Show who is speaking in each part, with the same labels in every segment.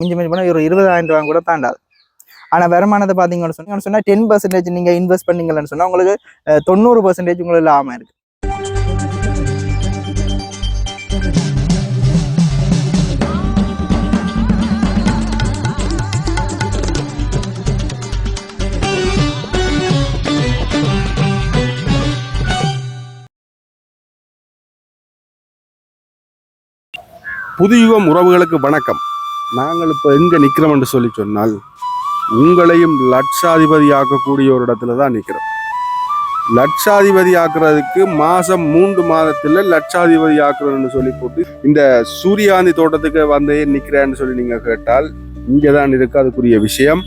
Speaker 1: மிஞ்சி மிஞ்சி போனால் ஒரு இருபதாயிரம் ரூபா கூட தாண்டாது. ஆனால் வருமானத்தை பார்த்தீங்கன்னு சொன்னா சொன்னால் டென் பர்சன்டேஜ் நீங்கள் இன்வெஸ்ட் பண்ணீங்கன்னு சொன்னால் உங்களுக்கு தொண்ணூறு பர்சன்டேஜ் உங்களுக்கு லாபம் இருக்கு.
Speaker 2: புதுயுகம் உறவுகளுக்கு வணக்கம். நாங்கள் இப்போ எங்கே நிற்கிறோம் என்று சொல்லி சொன்னால் உங்களையும் லட்சாதிபதி ஆக்கக்கூடிய ஒரு இடத்துல தான் நிற்கிறோம் லட்சாதிபதி ஆக்குறதுக்கு மாதம் மூன்று மாதத்தில் லட்சாதிபதி ஆக்குறதுன்னு சொல்லி போட்டு இந்த சூரியகாந்தி தோட்டத்துக்கு வந்தே நிற்கிறேன்னு சொல்லி நீங்கள் கேட்டால் இங்கே தான் இருக்குது அதுக்குரிய விஷயம்.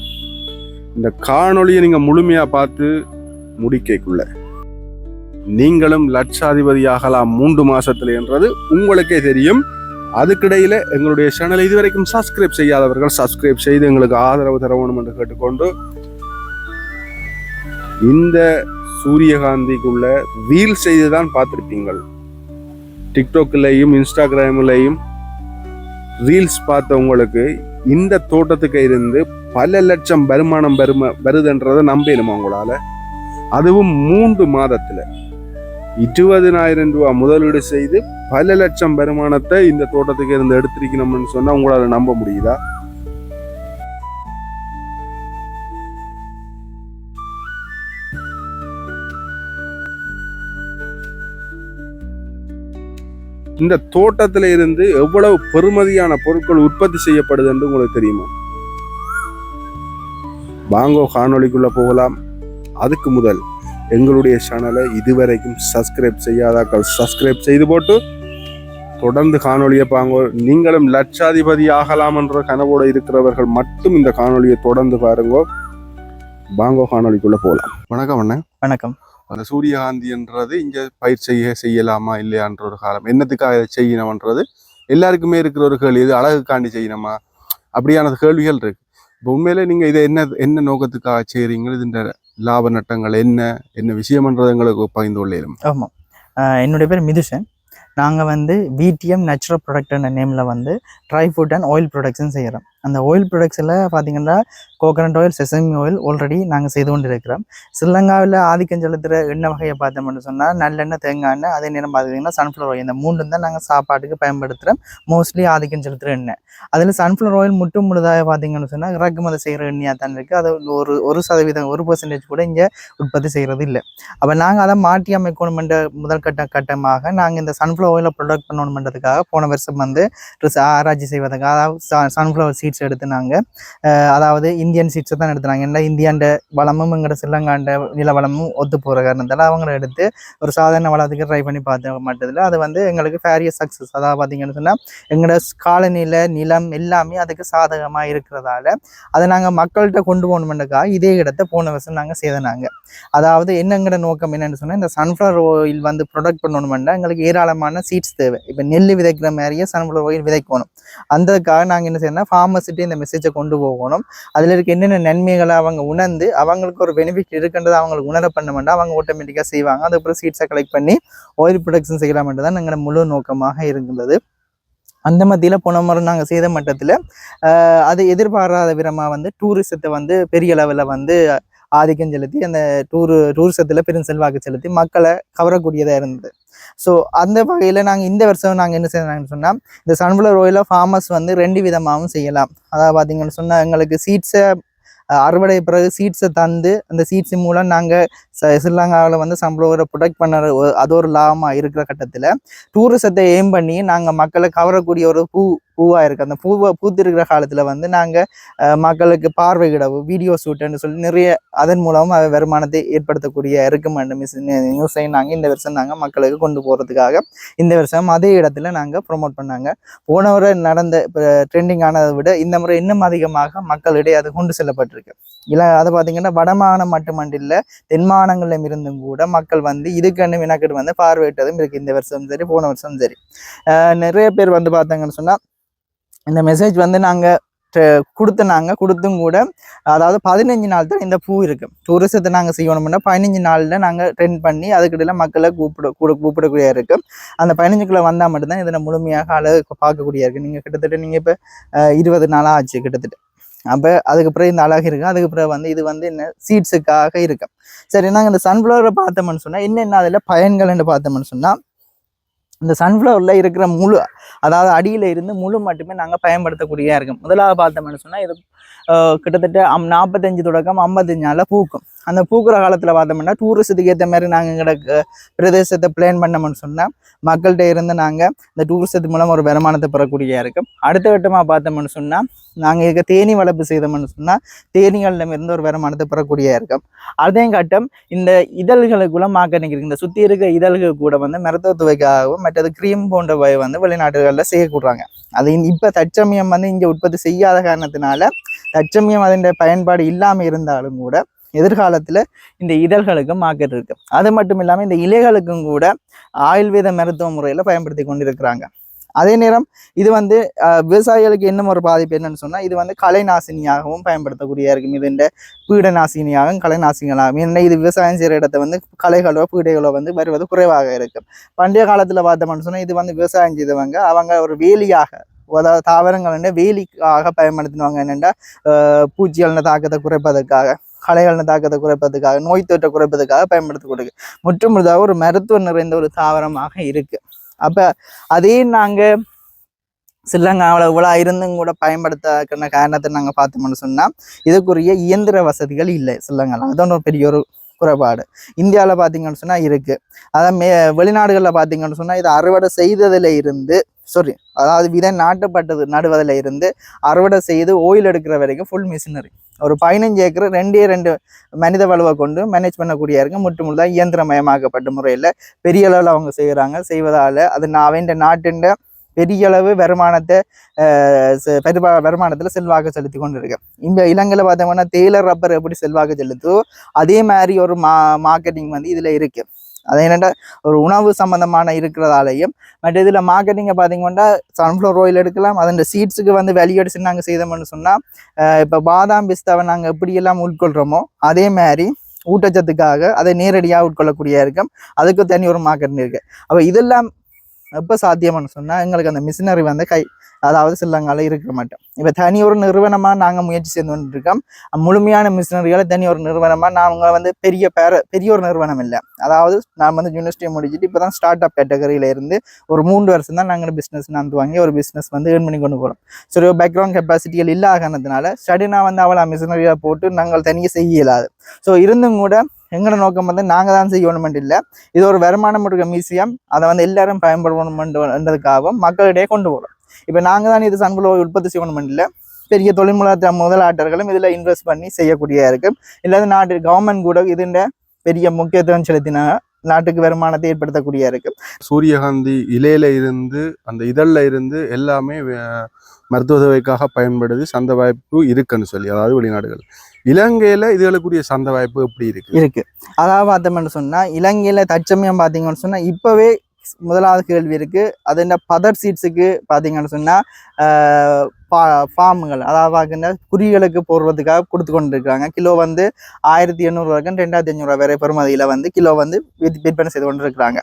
Speaker 2: இந்த காணொளியை நீங்கள் முழுமையாக பார்த்து முடிக்கைக்குள்ள நீங்களும் லட்சாதிபதி ஆகலாம் மூன்று மாசத்துல என்றது உங்களுக்கே தெரியும். அதுக்கிடையில் எங்களுடைய சேனலை இதுவரைக்கும் சப்ஸ்கிரைப் செய்யாதவர்கள் சப்ஸ்கிரைப் செய்து எங்களுக்கு ஆதரவு தர என்று கேட்டுக்கொண்டு இந்த சூரியகாந்திக்குள்ள ரீல் செய்து தான் பார்த்துருப்பீங்கள். டிக்டாக்லேயும் இன்ஸ்டாகிராம்லையும் ரீல்ஸ் பார்த்தவங்களுக்கு இந்த தோட்டத்துக்கு இருந்து பல லட்சம் வருமானம் வரும வருதுன்றதை நம்பணுமா உங்களால்? அதுவும் மூன்று மாதத்தில். இருபதினாயிரம் ரூபாய் முதலீடு செய்து பல லட்சம் வருமானத்தை இந்த தோட்டத்துக்கு இருந்து எடுத்திருக்கணும்னு சொன்னா உங்களால நம்ப முடியுதா? இந்த தோட்டத்தில் இருந்து எவ்வளவு பெருமதியான பொருட்கள் உற்பத்தி செய்யப்படுது என்று உங்களுக்கு தெரியுமா? வாங்கோ காணொலிக்குள்ள போகலாம். அதுக்கு முதல் எங்களுடைய சேனலை இதுவரைக்கும் சப்ஸ்கிரைப் செய்யாதாக்கள் சப்ஸ்கிரைப் செய்து போட்டு தொடர்ந்து காணொளியை பாங்க நீங்களும் லட்சாதிபதி ஆகலாம் என்ற கனவோடு இருக்கிறவர்கள் மட்டும் இந்த காணொளியை தொடர்ந்து பாருங்க பாங்கோ காணொளிக்குள்ள போகலாம். வணக்கம் அண்ணன்
Speaker 1: வணக்கம்.
Speaker 2: அந்த சூரியகாந்தின்றது இங்க பயிர் செய்ய செய்யலாமா இல்லையான்ற ஒரு காலம். என்னத்துக்காக இதை செய்யணும்ன்றது எல்லாருக்குமே இருக்கிற ஒரு கேள்வி. இது அழகுக்காண்டி செய்யணுமா? அப்படியான கேள்விகள் இருக்கு. இப்போ உண்மையிலே நீங்கள் இதை என்ன என்ன நோக்கத்துக்காக செய்றீங்க? இதுன்ற லாப நட்டங்கள் என்ன? என்ன விஷயம்ன்றது எங்களுக்கு பகிர்ந்து கொள்ளேரும்
Speaker 1: ஆமாம் என்னுடைய பேர் மிதுஷன். நாங்கள் வந்து பிடிஎம் நேச்சுரல் ப்ராடக்ட்ன்ற நேமில் வந்து dry food and oil production செய்கிறோம் அந்த ஆயில் ப்ரொடக்ட்ஸில் பார்த்தீங்கன்னா coconut oil sesame oil already நாங்கள் செய்து கொண்டு இருக்கிறோம் ஸ்ரீலங்காவில் ஆதிக்கம் செலுத்துகிற எண்ணெய் வகையை பார்த்தோம்னு சொன்னால் நல்லெண்ணெய் தேங்காய் எண்ணெய் அதே நேரம் பார்த்தீங்கன்னா சன்ஃப்ளவர் ஆயில் இந்த மூணு தான் நாங்கள் சாப்பாட்டுக்கு பயன்படுத்துகிறோம் மோஸ்ட்லி ஆதிக்கம் செலுத்துகிற எண்ணெய். அதில் சன்ஃப்ளவர் ஆயில் முட்டும் முழுதாக பார்த்தீங்கன்னு சொன்னால் இறக்குமதி செய்கிற எண்ணெயாக தான் இருக்குது அது ஒரு ஒரு சதவீதம் ஒரு பர்சன்டேஜ் கூட இங்கே உற்பத்தி செய்கிறது இல்லை. அப்போ நாங்கள் அதை மாற்றி அமைக்கணுமென்ற முதல் கட்ட கட்டமாக நாங்கள் இந்த சன்ஃப்ளவர் ஆயிலை ப்ரொடக்ட் பண்ணணுமென்றதுக்காக போன வருஷம் வந்து ஆராய்ச்சி செய்வதற்காக அதாவது சன்ஃப்ளவர் சீட்ஸ் எடுத்து நாங்கள் அதாவது இந்தியன் சீட்ஸை தான் எடுத்துனாங்க. ஏன்னா இந்தியாண்ட வளமும் எங்களோட ஸ்ரீலங்காண்ட நில வளமும் ஒத்து போகிற காரணத்தால் அவங்கள எடுத்து ஒரு சாதாரண வளத்துக்கு ட்ரை பண்ணி பார்த்த மாட்டதில் அது வந்து எங்களுக்கு ஃபேரிய சக்ஸஸ் அதாவது பார்த்தீங்கன்னு சொன்னால் எங்களோட காலநிலை நிலம் எல்லாமே அதுக்கு சாதகமாக இருக்கிறதால அதை நாங்கள் மக்கள்கிட்ட கொண்டு போகணுமென்றக்காக இதே இடத்த போன வருஷம் நாங்கள் செய்தனாங்க அதாவது என்னங்கிற நோக்கம் என்னென்னு சொன்னால் இந்த சன்ஃப்ளவர் ஆயில் வந்து ப்ரொடக்ட் பண்ணணுமெண்டா எங்களுக்கு ஏராளமான சீட்ஸ் தேவை. இப்போ நெல் விதைக்கிற மாதிரியே சன்ஃப்ளவர் ஆயில் விதைக்கணும். அந்ததுக்காக நாங்கள் என்ன செய்யணும் ஃபார்மர்ஸ்கிட்ட இந்த மெசேஜை கொண்டு போகணும். அதில் இருக்க என்னென்ன நன்மைகளை அவங்க உணர்ந்து அவங்களுக்கு ஒரு பெனிஃபிட் இருக்குன்றதை அவங்களுக்கு உணர பண்ண வேண்டாம் அவங்க ஆட்டோமேட்டிக்காக செய்வாங்க. அதுக்கப்புறம் சீட்ஸை கலெக்ட் பண்ணி ஆயில் ப்ரொடக்ஷன் செய்யலாம்ன்றது தான் எங்களோட முழு நோக்கமாக இருந்தது அந்த மத்தியில் போன முறை நாங்கள் செய்த மட்டத்தில் அது எதிர்பாராத விதமாக வந்து டூரிசத்தை வந்து பெரிய அளவில் வந்து ஆதிக்கம் செலுத்தி அந்த டூரு டூரிசத்தில் பெரும் செல்வாக்கு செலுத்தி மக்களை கவரக்கூடியதாக இருந்தது. ஸோ அந்த வகையில் நாங்கள் இந்த வருஷம் நாங்கள் என்ன செய்யறாங்கன்னு சொன்னால் இந்த சன்ஃப்ளவர் ஆயிலை ஃபார்மர்ஸ் வந்து ரெண்டு விதமாகவும் செய்யலாம். அதாவது பார்த்தீங்கன்னு சொன்னால் எங்களுக்கு சீட்ஸை அறுவடை பிறகு சீட்ஸை தந்து அந்த சீட்ஸ் மூலம் நாங்கள் ஸ்ரீலங்காவில் வந்து சம்பளவரை ப்ரொடெக்ட் பண்ண ஒரு- அது ஒரு லாபமாக இருக்கிற கட்டத்தில் டூரிசத்தை ஏம் பண்ணி நாங்கள் மக்களை கவரக்கூடிய ஒரு பூ பூவாக இருக்குது அந்த பூவை பூத்திருக்கிற காலத்தில் வந்து நாங்கள் மக்களுக்கு பார்வையிடவும் வீடியோ ஷூட்டுன்னு சொல்லி நிறைய அதன் மூலமும் அவை வருமானத்தை ஏற்படுத்தக்கூடிய இருக்குமென்ற மிஸ் நியூஸை நாங்கள் இந்த வருஷம் நாங்கள் மக்களுக்கு கொண்டு போகிறதுக்காக இந்த வருஷம் அதே இடத்துல நாங்கள் ப்ரொமோட் பண்ணாங்க. போன முறை நடந்த இப்போ ட்ரெண்டிங் ஆனதை விட இந்த முறை இன்னும் அதிகமாக மக்களிடையே அது கொண்டு செல்லப்பட்டிருக்கு. இல்லை அதை பார்த்தீங்கன்னா வடமானம் மட்டுமண்டில்ல தென்மானங்களிலும் இருந்தும் கூட மக்கள் வந்து இதுக்கன்னு வினாக்கிட்டு வந்து பார்வையிட்டதும் இருக்குது இந்த வருஷம் சரி போன வருஷம் சரி. நிறைய பேர் வந்து பார்த்தாங்கன்னு சொன்னால் இந்த மெசேஜ் வந்து நாங்கள் கொடுத்து நாங்கள் கொடுத்தும் கூட அதாவது பதினஞ்சு நாள் தான் இந்த பூ இருக்குது டூரிசத்தை நாங்கள் செய்யணும்னா பதினஞ்சு நாளில் நாங்கள் ட்ரெண்ட் பண்ணி அதுக்கிடையில மக்களை கூப்பிட கூட கூப்பிடக்கூடிய இருக்குது அந்த பதினஞ்சுக்குள்ளே வந்தால் மட்டும்தான் இதில் முழுமையாக அழகு பார்க்கக்கூடிய இருக்குது நீங்கள் கிட்டத்தட்ட நீங்கள் இப்போ இருபது நாளாக ஆச்சு கிட்டத்தட்ட. அப்போ அதுக்கப்புறம் இந்த அழகு இருக்கு. அதுக்கப்புறம் வந்து இது வந்து என்ன சீட்ஸுக்காக இருக்கும் சரி நாங்கள் இந்த சன்ஃப்ளவரை பார்த்தோம்னு சொன்னால் என்னென்ன அதில் பயன்கள்னு பார்த்தோம்னு சொன்னால் இந்த சன்ஃப்ளவரில் இருக்கிற முழு அதாவது அடியில் இருந்து முழு மட்டுமே நாங்கள் பயன்படுத்தக்கூடியதாக இருக்கும். முதலாவது பார்த்தோம்னு சொன்னால் இது கிட்டத்தட்ட அம் நாற்பத்தஞ்சு தொடக்கம் ஐம்பத்தஞ்சு நாளில் பூக்கும். அந்த பூக்கிற காலத்தில் பார்த்தோம்னா டூரிசத்துக்கு ஏற்ற மாதிரி நாங்கள் எங்களோட பிரதேசத்தை பிளான் பண்ணோம்னு சொன்னால் மக்கள்கிட்ட இருந்து நாங்கள் இந்த டூரிஸத்து மூலம் ஒரு வருமானத்தை பெறக்கூடியதாக இருக்கும். அடுத்த கட்டமாக பார்த்தோம்னு சொன்னால் நாங்கள் இருக்க தேனி வளர்ப்பு செய்தோம்னு சொன்னால் தேனீகளிடம் இருந்து ஒரு வருமானத்தை பெறக்கூடியதாக இருக்கும். அதே கட்டம் இந்த இதழ்களுக்குள்ள மார்க்கெட்டிங் இந்த சுற்றி இருக்க இதழ்கள் கூட வந்து மருத்துவ துவைக்காகவும் மற்றது க்ரீம் போன்றவை வந்து வெளிநாடுகளில் செய்யக்கூடுறாங்க அது இப்போ தற்சமயம் வந்து இங்கே உற்பத்தி செய்யாத காரணத்தினால தற்சமயம் அதன் பயன்பாடு இல்லாமல் இருந்தாலும் கூட எதிர்காலத்தில் இந்த இதழ்களுக்கு மார்க்கெட் இருக்கு. அது மட்டும் இல்லாமல் இந்த இலைகளுக்கும் கூட ஆயுர்வேத மருத்துவ முறையில் பயன்படுத்தி கொண்டிருக்கிறாங்க. அதே நேரம் இது வந்து விவசாயிகளுக்கு என்ன ஒரு பாதிப்பு என்னன்னு சொன்னால் இது வந்து கலைநாசினியாகவும் பயன்படுத்தக்கூடிய இருக்கும் இது இந்த பீடநாசினியாகவும் கலைநாசினிகளாகவும் என்ன இது விவசாயம் செய்கிற இடத்த வந்து கலைகளோ பீடைகளோ வந்து வருவது குறைவாக இருக்கும் பண்டைய காலத்தில் பார்த்தோம்னு சொன்னால் இது வந்து விவசாயம் செய்தவங்க அவங்க ஒரு வேலியாக அதாவது தாவரங்கள் வந்து வேலிக்காக பயன்படுத்தினாங்க என்னென்னா பூச்சிகளின் தாக்கத்தை குறைப்பதற்காக களைகளின் தாக்கத்தை குறைப்பதற்காக நோய் தொற்றை குறைப்பதற்காக பயன்படுத்தக்கூடியது முற்றும் முழுதாக ஒரு மருத்துவம் நிறைந்த ஒரு தாவரமாக இருக்குது அப்போ அதே நாங்கள் சில்லங்காவில் இவ்வளோ இருந்தும் கூட பயன்படுத்த காரணத்தை நாங்கள் பார்த்தோம்னு சொன்னால் இதுக்குரிய இயந்திர வசதிகள் இல்லை சில்லங்கால அதான் ஒரு பெரிய ஒரு குறைபாடு. இந்தியாவில் பார்த்தீங்கன்னு சொன்னால் இருக்குது அதான் மே வெளிநாடுகளில் பார்த்தீங்கன்னு சொன்னால் இதை அறுவடை செய்ததில் இருந்து சாரி அதாவது விதை நாட்டப்பட்டது நடுவதில் இருந்து அறுவடை செய்து ஓயில் எடுக்கிற வரைக்கும் ஃபுல் மிஷினரி ஒரு பதினஞ்சு ஏக்கர் ரெண்டே ரெண்டு மனித வலுவை கொண்டு மேனேஜ் பண்ணக்கூடிய இருக்கு முற்று முழுதாக இயந்திரமயமாக்கப்பட்ட முறையில் பெரிய அளவில் அவங்க செய்கிறாங்க செய்வதால் அது நான் அவன் நாட்டின் பெரிய அளவு வருமானத்தை செ- வருமானத்தில் செல்வாக்கு செலுத்தி கொண்டு இருக்கேன் இந்த இலங்கையில் பார்த்தோம்னா தேயிலை ரப்பர் எப்படி செல்வாக்கு செலுத்தோ அதே மாதிரி ஒரு மா மார்க்கெட்டிங் வந்து இதில் இருக்குது அது என்னென்னா ஒரு உணவு சம்மந்தமான இருக்கிறதாலையும் மற்ற இதில் மார்க்கெட்டிங்கை பார்த்தீங்கன்னா சன்ஃப்ளவர் ஆயில் எடுக்கலாம் அதன் சீட்ஸுக்கு வந்து வெளியடிச்சு நாங்கள் செய்தோம்னு சொன்னால் இப்போ பாதாம் பிஸ்தாவை நாங்கள் எப்படியெல்லாம் உட்கொள்கிறோமோ அதே மாதிரி ஊட்டச்சத்துக்காக அதை நேரடியாக உட்கொள்ளக்கூடிய இருக்கும் அதுக்கு தனி ஒரு மார்க்கெட் இருக்குது அப்போ இதெல்லாம் எப்போ சாத்தியம்னு சொன்னால் எங்களுக்கு அந்த மிஷினரி வந்து கை அதாவது சிலங்கால இருக்க மாட்டோம். இப்போ தனி ஒரு நிறுவனமாக நாங்கள் முயற்சி செய்து கொண்டிருக்கோம். முழுமையான மிஷினரிகளை தனி ஒரு நிறுவனமாக நாங்கள் வந்து பெரிய பேர பெரிய ஒரு நிறுவனம் இல்லை. அதாவது நான் வந்து யூனிவர்சிட்டியை முடிச்சுட்டு இப்போ தான் ஸ்டார்ட் அப் கேட்டகரியில இருந்து ஒரு மூன்று வருஷம் தான் நாங்கள் பிஸ்னஸ் நடந்து வாங்கி ஒரு பிஸ்னஸ் வந்து ஏர்ன் பண்ணி கொண்டு போகிறோம் சரி பேக்ரவுண்ட் கெப்பாசிட்டிகள் இல்லாத காரணத்தினால ஸ்டடினா வந்து அவளை மிஷினரியாக போட்டு நாங்கள் தனியாக செய்ய இயலாது. ஸோ இருந்தும் கூட எங்களோட நோக்கம் வந்து நாங்கள் தான் செய்யணுமெண்ட் இல்லை. இது ஒரு வருமானம் இருக்க மியூசியம் அதை வந்து எல்லாரும் பயன்படணுமென்றதுக்காகவும் மக்களிடையே கொண்டு போகிறோம் இப்போ நாங்கள் தான் இது சன்ஃப்ளவர் உற்பத்தி செய்யணுமெண்ட் இல்லை. பெரிய தொழில்முறை முதலாட்டர்களும் இதில் இன்வெஸ்ட் பண்ணி செய்யக்கூடிய இருக்கு. இல்லாத நாட்டு கவர்மெண்ட் கூட இதுண்ட பெரிய முக்கியத்துவம் செலுத்தின நாட்டுக்கு வருமானத்தை ஏற்படுத்தக்கூடிய இருக்கு.
Speaker 2: சூரியகாந்தி இலையில இருந்து அந்த இதழ்ல இருந்து எல்லாமே மருத்துவ தேவைக்காக பயன்படுது. சந்தை வாய்ப்பு இருக்குன்னு சொல்லி அதாவது வெளிநாடுகள். இலங்கையில இதுகளுக்குரிய சந்தை வாய்ப்பு எப்படி இருக்கு?
Speaker 1: இருக்கு. அதாவது பார்த்தோம்னு சொன்னா இலங்கையில தற்சமயம் பார்த்தீங்கன்னு சொன்னா இப்பவே முதலாவது கேள்வி இருக்குது அது இந்த பதர் சீட்ஸுக்கு பார்த்தீங்கன்னு சொன்னால் பா- ஃபார்முகள் அதாவது பார்க்கின்ற குறிகளுக்கு போடுறதுக்காக கொடுத்து கொண்டிருக்காங்க. கிலோ வந்து ஆயிரத்தி எண்ணூறு வரைக்கும் ரெண்டாயிரத்தி ஐநூறுரூவா வரை பெறுமதியில் வந்து கிலோ வந்து விற்பனை செய்து கொண்டு இருக்கிறாங்க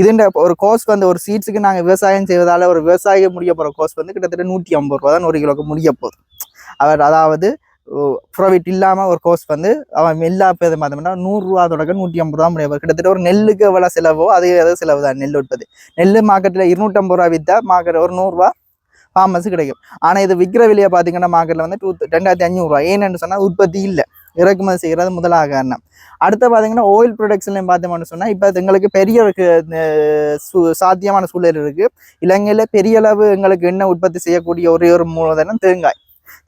Speaker 1: இதுன்ற ஒரு கோர்ஸ் வந்து ஒரு சீட்ஸுக்கு நாங்கள் விவசாயம் செய்வதால் ஒரு விவசாயிக்கு முடிய போகிற கோர்ஸ் வந்து கிட்டத்தட்ட நூற்றி ஐம்பது ரூபா தான் ஒரு கிலோக்கு முடிய போகுது. அவர் அதாவது ப்ராஃபிட் இல்லாமல் ஒரு கோர்ஸ் வந்து அவன் எல்லா பேர் பார்த்தோம்னா நூறுரூவா தொடக்க நூற்றி ஐம்பது ரூபா முடியும் கிட்டத்தட்ட ஒரு நெல்லுக்கு எவ்வளோ செலவோ அதே அதே செலவு தான் நெல் உற்பத்தி. நெல் மார்க்கெட்டில் இருநூற்றம்பது ரூபா விற்றா மார்க்கெட் ஒரு நூறுரூவா ஃபார்மர்ஸ் கிடைக்கும். ஆனால் இது விற்கிற விலையை பார்த்தீங்கன்னா மார்க்கெட்டில் வந்து டூ ரெண்டாயிரத்தி அஞ்சூறுரூவா ஏன்னு சொன்னால் உற்பத்தி இல்லை. இறக்குமதி செய்கிறது முதலாக காரணம் அடுத்து பார்த்தீங்கன்னா ஆயில் ப்ரொடக்ஷன்லையும் பார்த்தோம்னு சொன்னால் இப்போ எங்களுக்கு பெரிய ஒரு சாத்தியமான சூழல் இருக்குது இலங்கையில் பெரிய அளவு எங்களுக்கு எண்ணெய் உற்பத்தி செய்யக்கூடிய ஒரே ஒரு மூலதனம் தேங்காய்.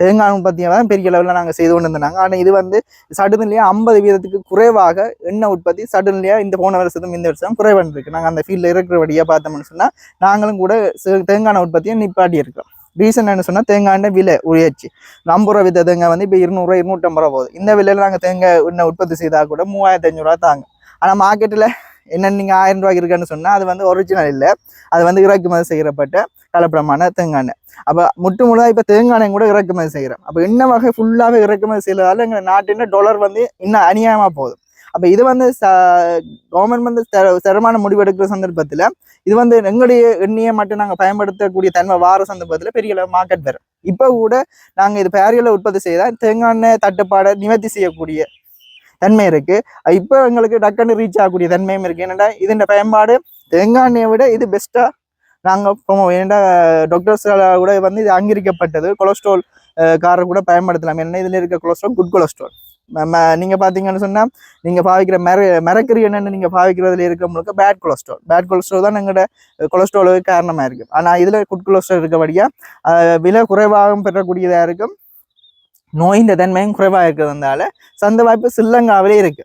Speaker 1: தேங்காய் உற்பத்தியை தான் பெரிய அளவில் நாங்கள் செய்து கொண்டு இருந்தாங்க ஆனால் இது வந்து சடுநிலையாக ஐம்பது வீதத்துக்கு குறைவாக எண்ணெய் உற்பத்தி சடுநிலையாக இந்த போன வருஷத்தும் இந்த வருஷம் குறைவாக நாங்கள் அந்த ஃபீல்டில் இருக்கிறபடியாக பார்த்தோம்னு சொன்னால் நாங்களும் கூட தேங்காய் உற்பத்தியை நிப்பாட்டி இருக்கிறோம் ரீசன் என்ன சொன்னால் தேங்காய் விலை உயர்ச்சி. ஐம்பது ரூபா வித்த தேங்காய் வந்து இப்போ இருநூறுவா இருநூற்றம்பது ரூபா போகுது. இந்த விலையில் நாங்கள் தேங்காய் எண்ணெய் உற்பத்தி செய்தால் கூட மூவாயிரத்தி ஐநூறுரூவா தாங்க ஆனால் மார்க்கெட்டில் என்ன நீங்கள் ஆயிரம் ரூபாய்க்கு இருக்கான்னு சொன்னால் அது வந்து ஒரிஜினல் இல்லை. அது வந்து இறக்குமதி செய்கிறப்பட்ட கலப்படமான தேங்காய் எண்ணெய் அப்போ முட்டு முழுதாக இப்போ தேங்காய் கூட இறக்குமதி செய்கிறோம் அப்போ இன்ன வகை ஃபுல்லாகவே இறக்குமதி செய்கிறதால எங்கள் நாட்டின் டாலர் வந்து இன்னும் அநியாயமாக போகுது. அப்போ இது வந்து கவர்மெண்ட் வந்து தர- தரமான முடிவு எடுக்கிற சந்தர்ப்பத்தில் இது வந்து எங்களுடைய எண்ணியை மட்டும் நாங்கள் பயன்படுத்தக்கூடிய தன்மை வார சந்தர்ப்பத்தில் பெரிய அளவு மார்க்கெட் வரும். இப்போ கூட நாங்கள் இது பேரியல உற்பத்தி செய்தால் தேங்காய் எண்ணெய் தட்டுப்பாடை நிவர்த்தி செய்யக்கூடிய தன்மை இருக்குது இப்போ எங்களுக்கு டக்குன்னு ரீச் ஆகக்கூடிய தன்மையும் இருக்குது என்னடா இதன் பயன்பாடு தேங்காய் எண்ணெயை விட இது பெஸ்ட்டாக நாங்கள் போவோம் ஏன்டா டாக்டர்ஸ் கூட வந்து இது அங்கீகரிக்கப்பட்டது. கொலஸ்ட்ரால் காரை கூட பயன்படுத்தலாம். ஏன்னா இதில் இருக்க கொலஸ்ட்ரால் குட் கொலஸ்ட்ரால் நீங்கள் பார்த்தீங்கன்னு சொன்னால் நீங்கள் பாவிக்கிற மெர மிரக்கறி என்னென்னு நீங்கள் பாவிக்கிறதுல இருக்க முழுக்க பேட் கொலஸ்ட்ரால் பேட் கொலஸ்ட்ரால் தான் எங்களோட கொலஸ்ட்ராலுக்கு காரணமாக இருக்குது ஆனால் இதில் குட் கொலஸ்ட்ரால் இருக்கபடியாக விலை குறைவாகவும் பெறக்கூடியதாக இருக்கும். நோயின் தன்மையும் குறைவாக இருக்கிறதுனால சந்த வாய்ப்பு சில்லங்காவிலே இருக்கு.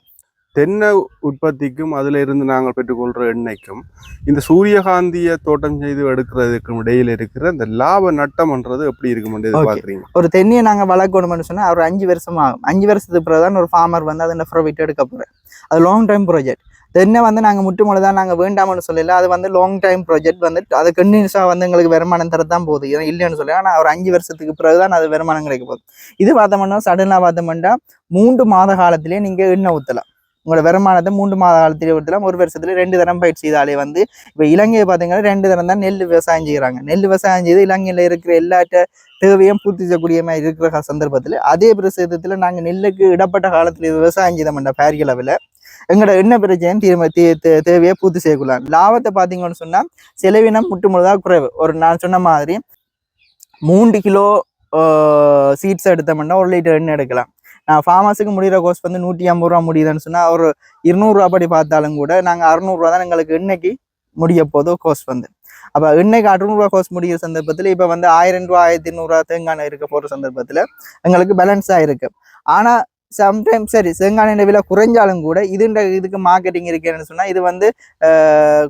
Speaker 2: தென்னை உற்பத்திக்கும் அதுல இருந்து நாங்கள் பெற்றுக்கொள்ற எண்ணெய்க்கும் இந்த சூரியகாந்திய தோட்டம் செய்து எடுக்கிறதுக்கும் இடையில இருக்கிற இந்த லாப நட்டம்ன்றது எப்படி இருக்குமென்று எதிர்பார்க்குறீங்க?
Speaker 1: ஒரு தென்னையை நாங்கள் வளர்க்கணும்னு சொன்னால் ஒரு அஞ்சு வருஷம் ஆகும் அஞ்சு வருஷத்துக்கு பிறகு தான் ஒரு ஃபார்மர் வந்து அதை ப்ராஃபிட் எடுக்க போகிறேன் அது லாங் டைம் ப்ராஜெக்ட் தென்னை வந்து நாங்கள் முட்டு மொழி தான் நாங்கள் வேண்டாம்னு சொல்லல. அது வந்து லாங் டைம் ப்ராஜெக்ட் வந்து அது கண்டினியூஸாக வந்து எங்களுக்கு வருமானம் தரத்தான் போகுது. ஏன்னா இல்லைன்னு சொல்லி ஆனால் ஒரு அஞ்சு வருஷத்துக்கு பிறகு தான் அது வருமானம் கிடைக்க போகுது. இது பார்த்தோம்னா சடனாக பார்த்தோம்னா மூன்று மாத காலத்திலே நீங்கள் எண்ணெய் ஊற்றலாம் உங்களோட வருமானத்தை மூன்று மாத காலத்திலே ஊற்றலாம் ஒரு வருஷத்துல ரெண்டு தரம் பயிற்சி செய்தாலே வந்து இப்போ இலங்கையை பார்த்தீங்கன்னா ரெண்டு தரம் தான் நெல் விவசாயம் செய்கிறாங்க நெல் விவசாயம் செய்து இலங்கையில் இருக்கிற எல்லாட்ட தேவையும் பூர்த்தி செய்யக்கூடிய மாதிரி இருக்கிற சந்தர்ப்பத்தில் அதே பிரசேதத்தில் நாங்கள் நெல்லுக்கு இடப்பட்ட காலத்தில் விவசாயம் செய்தோம்னா பேரிய அளவில் எங்களோட என்ன பிரச்சனையும் தீர்ம தே தேவையை பூர்த்தி செய்யக்கூடாது லாபத்தை பார்த்தீங்கன்னு சொன்னால் செலவினம் முட்டு முழுதாக குறைவு. ஒரு நான் சொன்ன மாதிரி மூன்று கிலோ சீட்ஸ் எடுத்தோம்னா ஒரு லிட்டர் எண்ணெய் எடுக்கலாம். நான் ஃபார்மஸுக்கு முடிகிற கோர்ஸ் வந்து நூற்றி ஐம்பது ரூபா முடியுதுன்னு சொன்னால் ஒரு இருநூறுவா படி பார்த்தாலும் கூட நாங்கள் அறநூறுவா தான் எங்களுக்கு இன்னைக்கு முடிய போதோ கோர்ஸ் வந்து. அப்போ இன்னைக்கு அறுநூறுவா கோர்ஸ் முடிகிற சந்தர்ப்பத்தில் இப்போ வந்து ஆயிரம் ரூபா ஆயிரத்தி நூறுரூவா தேங்காய் இருக்க போகிற சந்தர்ப்பத்தில் எங்களுக்கு பேலன்ஸாக இருக்குது ஆனால் சம்டைம் சரி தேங்காய் எண்ணெய் விலை குறைஞ்சாலும் கூட இதுன்ற இதுக்கு மார்க்கெட்டிங் இருக்குன்னு சொன்னால் இது வந்து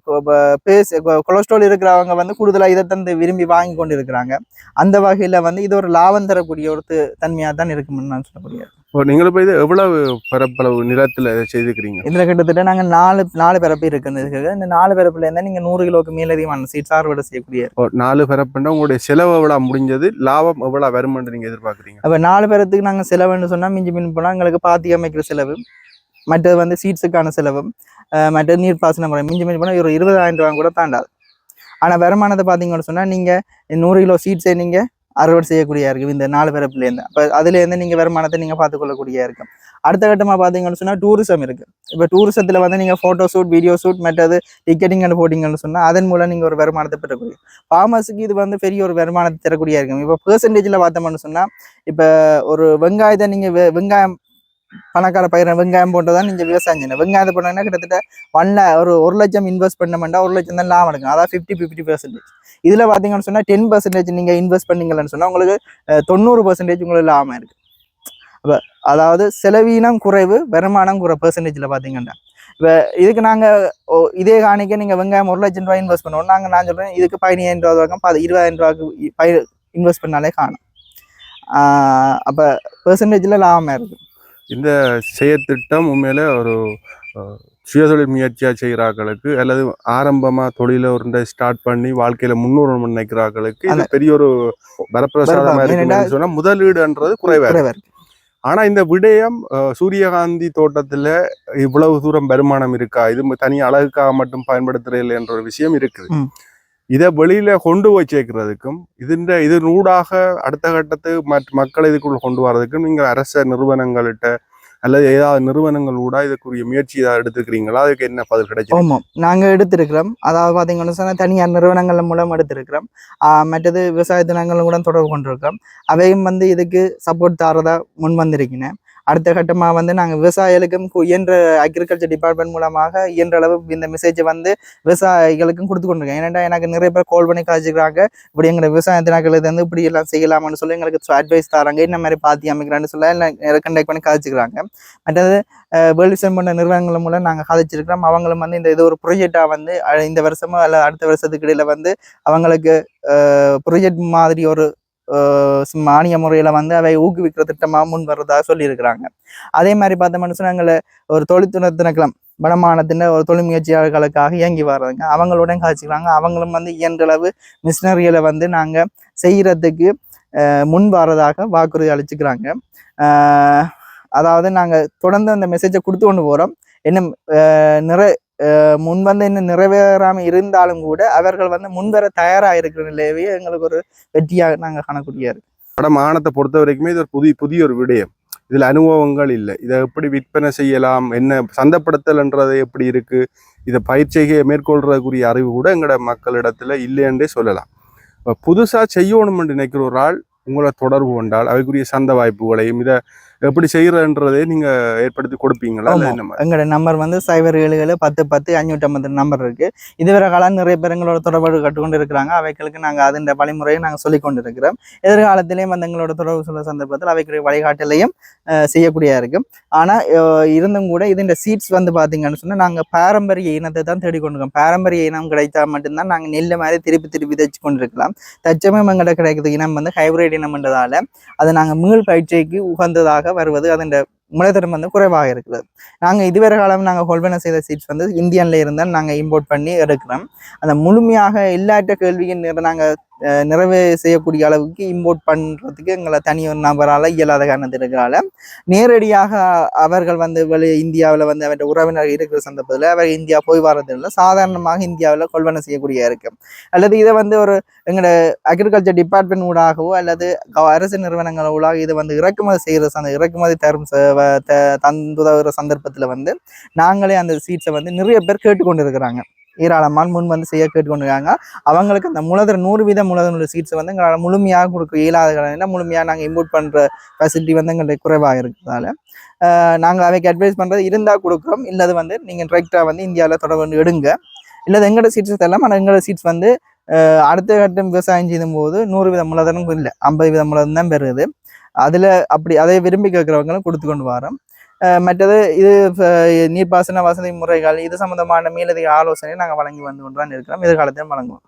Speaker 1: கொ- பேஸ் கொலஸ்ட்ரால் இருக்கிறவங்க வந்து கூடுதலாக இதை தந்து விரும்பி வாங்கி கொண்டு இருக்கிறாங்க. அந்த வகையில் வந்து இது ஒரு லாபம் தரக்கூடிய ஒரு தன்மையாக தான் இருக்கும்னு நான் சொல்லக்கூடிய.
Speaker 2: நீங்கள் இப்போ இது எவ்வளவு பரப்பளவு நிலத்துல செய்துக்கிறீங்க?
Speaker 1: இதில் கிட்டத்தட்ட நாங்கள் நாலு நாலு பிறப்பு இருக்குது. இதுக்கு இந்த நாலு பிறப்புல இருந்தால் நீங்கள் நூறு கிலோக்கு மேலதிகமான சீட்ஸ் அறுவடை செய்யக்கூடிய
Speaker 2: நாலு பரப்புன்னா உங்களுடைய செலவு எவ்வளோ முடிஞ்சது? லாபம் எவ்வளோ வருமென்று நீங்க எதிர்பார்க்குறீங்க?
Speaker 1: அப்போ நாலு பேரத்துக்கு நாங்கள் செலவுன்னு சொன்னால் மிஞ்சி மின் போனால் எங்களுக்கு பாத்தி அமைக்கிற செலவு மற்றது வந்து சீட்ஸுக்கான செலவு அஹ் மற்றது நீர் பாசன முறை மிஞ்சி மிஞ்சி போனால் ஒரு இருபதாயிரம் ரூபா கூட தாண்டாது. ஆனால் வருமானத்தை பார்த்தீங்கன்னு சொன்னால் நீங்கள் நூறு கிலோ சீட்ஸை நீங்கள் அறுவடை செய்யக்கூடியா இருக்கும். இந்த நாலு பிறப்புலேருந்து. அப்போ அதுலேருந்து நீங்கள் வருமானத்தை நீங்கள் பார்த்துக்கொள்ளக்கூடியா இருக்கும். அடுத்த கட்டமாக பார்த்தீங்கன்னு சொன்னால் டூரிசம் இருக்குது இப்போ டூரிசத்தில் வந்து நீங்கள் ஃபோட்டோ ஷூட் வீடியோ ஷூட் மற்றது டிக்கெட்டிங் அண்ட் போட்டிங்கன்னு சொன்னால் அதன் மூலம் நீங்கள் ஒரு வருமானத்தை பெறக்கூடிய. ஃபார்மர்ஸுக்கு இது வந்து பெரிய ஒரு வருமானத்தை தரக்கூடியா இருக்கும். இப்போ பெர்சன்டேஜில் பார்த்தோம்னு சொன்னால் இப்போ ஒரு வெங்காயத்தை நீங்கள் வெங்காயம் பணக்கார பயிர் வெங்காயம் போட்டதான் நீங்கள் விவசாயம் செய்யணும். வெங்காயத்தை போட்டீங்கன்னா கிட்டத்தட்ட ஒன் ஒரு ஒரு லட்சம் இன்வெஸ்ட் பண்ணமெண்டா ஒரு லட்சம் தான் லாபம் எடுக்கும். அதாவது ஃபிஃப்டி ஃபிஃப்டி பர்சன்டேஜ் இதில் பார்த்தீங்கன்னு சொன்னால் டென் பர்சன்டேஜ் நீங்கள் இன்வெஸ்ட் பண்ணீங்கன்னு சொன்னால் உங்களுக்கு தொண்ணூறு பர்சன்டேஜ் உங்களுக்கு லாபம் இருக்குது இப்போ அதாவது செலவீனம் குறைவு வருமானம் குறை பெர்சன்டேஜில் பார்த்தீங்கன்னா இப்போ இதுக்கு நாங்கள் இதே காணிக்க நீங்கள் வெங்காயம் ஒரு லட்சம் ரூபாய் இன்வெஸ்ட் பண்ணுவோம் நாங்கள் நான் சொல்கிறேன் இதுக்கு பதினாயிரம் ரூபா வரைக்கும் பதி இருபதாயிரம் ரூபாய்க்கு பயிர் இன்வெஸ்ட் பண்ணாலே காணும். அப்போ பெர்சன்டேஜில் லாபமாக இருக்குது
Speaker 2: இந்த செயற்திட்டம் உண்மையில ஒரு சுயதொழில் முயற்சியா செய்கிறார்களுக்கு அல்லது ஆரம்பமா தொழில ஒரு ஸ்டார்ட் பண்ணி வாழ்க்கையில முன்னேறணும் நினைக்கிறார்களுக்கு இது பெரிய ஒரு வரப்பிரசாதமா
Speaker 1: வரப்பிரசாதம்.
Speaker 2: இருக்கு
Speaker 1: ஏனென்றால்
Speaker 2: சொன்னா முதலீடுன்றது குறைவா இருக்கு.
Speaker 1: குறைவாக இருக்குது
Speaker 2: ஆனா இந்த விடயம் சூரியகாந்தி தோட்டத்துல இவ்வளவு தூரம் வருமானம் இருக்கா இது தனி அழகுக்காக மட்டும் பயன்படுத்துறது என்ற ஒரு விஷயம் இருக்குது. இதை வெளியில கொண்டு போய் சேர்க்கிறதுக்கும் இதுன்ற இதன் ஊடாக அடுத்த கட்டத்துக்கு மற்ற மக்களை இதுக்குள்ள கொண்டு வர்றதுக்கும் நீங்கள் அரச நிறுவனங்கள்கிட்ட அல்லது ஏதாவது நிறுவனங்கள் கூட இதுக்குரிய முயற்சி ஏதாவது எடுத்துக்கிறீங்களா அதுக்கு என்ன பதில் கிடைக்கும்
Speaker 1: ஆமாம் நாங்கள் எடுத்திருக்கிறோம். அதாவது பார்த்தீங்கன்னு சொன்னால் தனியார் நிறுவனங்கள் மூலம் எடுத்திருக்கிறோம். மற்றது விவசாய தினங்களும் கூட தொடர்பு கொண்டிருக்கிறோம். அவையும் வந்து இதுக்கு சப்போர்ட் தரதா முன் வந்திருக்கிறேன் அடுத்த கட்டமாக வந்து நாங்கள் விவசாயிகளுக்கும் கு- இயன்ற அக்ரிகல்ச்சர் டிபார்ட்மெண்ட் மூலமாக இயன்ற அளவு இந்த மெசேஜை வந்து விவசாயிகளுக்கும் கொடுத்து கொண்டிருக்கேன் ஏன்னா எனக்கு நிறைய பேர் கால் பண்ணி காய்ச்சிக்கிறாங்க இப்படி எங்களை விவசாய தினங்கள்லேருந்து வந்து இப்படி எல்லாம் செய்யலாமான்னு சொல்லி எங்களுக்கு அட்வைஸ் தராங்க. என்ன மாதிரி பாத்தி அமைக்கிறான்னு சொல்ல எல்லாம் கண்டக்ட் பண்ணி காய்ச்சிக்கிறாங்க மற்றது வேர்ல்டு விசன் பண்ண நிறுவனங்கள் மூலம் நாங்கள் காதிச்சிருக்கிறோம் அவங்களும் வந்து இந்த இது ஒரு ப்ரொஜெக்டாக வந்து இந்த வருஷமோ அல்ல அடுத்த வருஷத்துக்கு இடையில வந்து அவங்களுக்கு ப்ரொஜெக்ட் மாதிரி ஒரு மானிய முறையில் வந்து அவை ஊக்குவிக்கிற திட்டமாக முன் வர்றதாக சொல்லியிருக்கிறாங்க. அதே மாதிரி பார்த்தோம்னு சொன்னாங்கள ஒரு தொழில்துறை திணைக்களம் வடமானத்தின் ஒரு தொழில் முயற்சியாளர்களுக்காக இயங்கி வர்றதுங்க அவங்களுடன் காய்ச்சிக்கிறாங்க அவங்களும் வந்து இயன்றளவு மிஷினரிகளை வந்து நாங்கள் செய்கிறதுக்கு முன் வர்றதாக வாக்குறுதி அளிச்சுக்கிறாங்க. அதாவது நாங்கள் தொடர்ந்து அந்த மெசேஜை கொடுத்து கொண்டு போகிறோம் இன்னும் நிறைய நிறை முன் வந்து இன்னும் நிறைவேறாமல் இருந்தாலும் கூட அவர்கள் வந்து முன்வர தயாராக இருக்கிற நிலையவே எங்களுக்கு ஒரு வெற்றியாக நாங்கள் காணக்கூடிய இருக்கு.
Speaker 2: வட பொறுத்த வரைக்குமே இது ஒரு புதிய புதிய ஒரு விடயம். இதில் அனுபவங்கள் இல்லை. இதை எப்படி விற்பனை செய்யலாம்? என்ன சந்தப்படுத்தல்ன்றது எப்படி இருக்குது இதை பயிற்சியை மேற்கொள்றதுக்குரிய அறிவு கூட எங்களோட மக்களிடத்தில் இல்லைன்றே சொல்லலாம். இப்போ புதுசாக செய்யணும்னு நினைக்கிற ஒரு ஆள் உங்களை தொடர்பு கொண்டால் அவைக்குரிய சந்த வாய்ப்புகளையும் இதை எப்படி செய்யறன்றதை நீங்க ஏற்படுத்தி கொடுப்பீங்களா?
Speaker 1: எங்களோட நம்பர் வந்து சைபர் ஏழு ஏழு பத்து பத்து அஞ்சூற்றி ஐம்பது நம்பர் இருக்கு. இதுவரை காலம் நிறைய பேர் எங்களோட தொடர்பு கட்டுக்கொண்டு இருக்கிறாங்க. அவைகளுக்கு நாங்கள் அதன் வழிமுறையை நாங்கள் சொல்லி கொண்டு இருக்கிறோம். எதிர்காலத்திலேயும் வந்து எங்களோட தொடர்பு சொல்ல சந்தர்ப்பத்தில் அவைக்குரிய வழிகாட்டலையும் அஹ், செய்யக்கூடியதா இருக்கும். ஆனால் இருந்தும் கூட இதுன்ற சீட்ஸ் வந்து பார்த்தீங்கன்னு சொன்னால் நாங்கள் பாரம்பரிய இனத்தை தான் தேடிக்கொண்டு இருக்கோம் பாரம்பரிய இனம் கிடைத்தா மட்டும்தான் நாங்கள் நெல் மாதிரி திருப்பி திருப்பி தைச்சு கொண்டு இருக்கலாம் தச்சமயம் எங்கள்கிட்ட கிடைக்கிற இனம் வந்து ஹைபிரிட் இனம்ன்றதால அதை நாங்கள் மீள் பயிற்சிக்கு உகந்ததாக வருவது அதன் முளைத்தரம் வந்து குறைவாக இருக்கிறது. நாங்கள் இதுவரை காலம் நாங்கள் கொள்வனை செய்த சீட்ஸ் வந்து இந்தியன்ல இருந்தால் நாங்கள் இம்போர்ட் பண்ணி எடுக்கிறோம். அந்த முழுமையாக இல்லாட்ட கேள்வியின் நாங்கள் நிறைவே செய்யக்கூடிய அளவுக்கு இம்போர்ட் பண்ணுறதுக்கு எங்களை தனி ஒரு நபரால் இயலாத காரணத்திற்கால நேரடியாக அவர்கள் வந்து வெளி இந்தியாவில் வந்து அவற்றை உறவினர் இருக்கிற சந்தர்ப்பத்தில் அவர் இந்தியா போய் வர்றதில்லை சாதாரணமாக இந்தியாவில் கொள்வனை செய்யக்கூடிய இருக்கு. அல்லது இதை வந்து ஒரு எங்களோட அக்ரிகல்ச்சர் டிபார்ட்மெண்ட் ஊடாகவோ அல்லது அரசு நிறுவனங்கள் ஊடாக இதை வந்து இறக்குமதி செய்கிற சந்த இறக்குமதி தரும் தந்துதவுகிற சந்தர்ப்பத்தில் வந்து நாங்களே அந்த சீட்ஸை வந்து நிறைய பேர் கேட்டுக்கொண்டு இருக்கிறாங்க. ஏராளமான முன் வந்து செய்ய கேட்டுக்கொண்டிருக்காங்க. அவங்களுக்கு அந்த மூலதன நூறு வீத மூலதன சீட்ஸை வந்து எங்களால் முழுமையாக கொடுக்க இயலாத காரணம் முழுமையாக நாங்கள் இம்போர்ட் பண்ணுற ஃபெசிலிட்டி வந்து எங்களுக்கு குறைவாக இருக்கிறதால நாங்கள் அவைக்கு அட்வைஸ் பண்ணுறது இருந்தால் கொடுக்குறோம். இல்லது வந்து நீங்கள் டிரெக்டாக வந்து இந்தியாவில் தொடர்பு எடுங்க. இல்லது எங்களோட சீட்ஸ் தரலாம் ஆனால் எங்களோட சீட்ஸ் வந்து அடுத்த கட்டம் விவசாயம் செய்யும் போது நூறு வித மூலதனம் இல்லை ஐம்பது வித மூலதனம் தான் பெறுது. அதில் அப்படி அதை விரும்பி கேட்குறவங்களும் கொடுத்து கொண்டு வரோம். மற்றது இது நீர்ப்பாசன வசதி முறைகள் இது சம்பந்தமான மேலதிக ஆலோசனை நாங்கள் வழங்கி வந்து கொண்டு தான் இருக்கிறோம். எதிர்காலத்திலும் வழங்குவோம்.